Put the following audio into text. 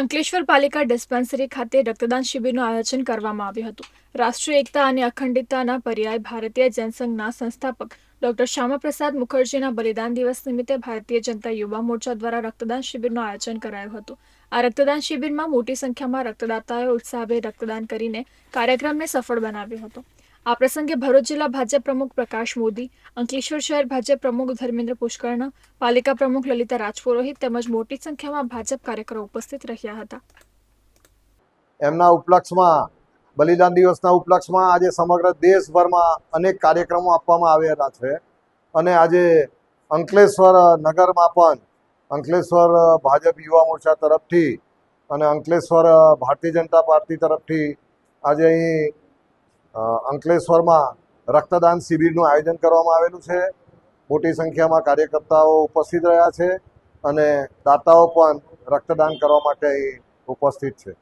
અંકલેશ્વર પાલિકા ડિસ્પેન્સરી ખાતે રક્તદાન શિબિરનું આયોજન કરવામાં આવ્યું હતું. રાષ્ટ્રીય એકતા અને અખંડિતતાના પર્યાય ભારતીય જનસંઘના સંસ્થાપક ડોક્ટર શ્યામાપ્રસાદ મુખર્જીના બલિદાન દિવસ નિમિત્તે ભારતીય જનતા યુવા મોરચા દ્વારા રક્તદાન શિબિરનું આયોજન કરાયું હતું. આ રક્તદાન શિબિરમાં મોટી સંખ્યામાં રક્તદાતાઓએ ઉત્સાહભેર રક્તદાન કરીને કાર્યક્રમને સફળ બનાવ્યો હતો. આ પ્રસંગે ભરૂચ જિલ્લા ભાજપ પ્રમુખ પ્રકાશ મોદી, અંકલેશ્વર શહેર ભાજપ પ્રમુખ ધર્મેન્દ્ર પુષ્કર્ણ પાલિકા પ્રમુખ લલિતા રાજપુરોહિત તેમજ મોટી સંખ્યામાં ભાજપ કાર્યકરો ઉપસ્થિત રહ્યા હતા. એમના ઉપલક્ષમાં, બલિદાન દિવસના ઉપલક્ષમાં આજે સમગ્ર દેશભરમાં અનેક કાર્યક્રમો આપવામાં આવેલા છે. અને આજે અંકલેશ્વર નગરમાં પણ, અંકલેશ્વર ભાજપ યુવા મોરચા તરફથી અને અંકલેશ્વર ભારતીય જનતા પાર્ટી તરફથી આજે અહીં અંકલેશ્વરમાં રક્તદાન શિબિરનું આયોજન કરવામાં આવેલું છે. મોટી સંખ્યામાં કાર્યકર્તાઓ ઉપસ્થિત રહ્યા છે અને દાતાઓ પણ રક્તદાન કરવા માટે ઉપસ્થિત છે.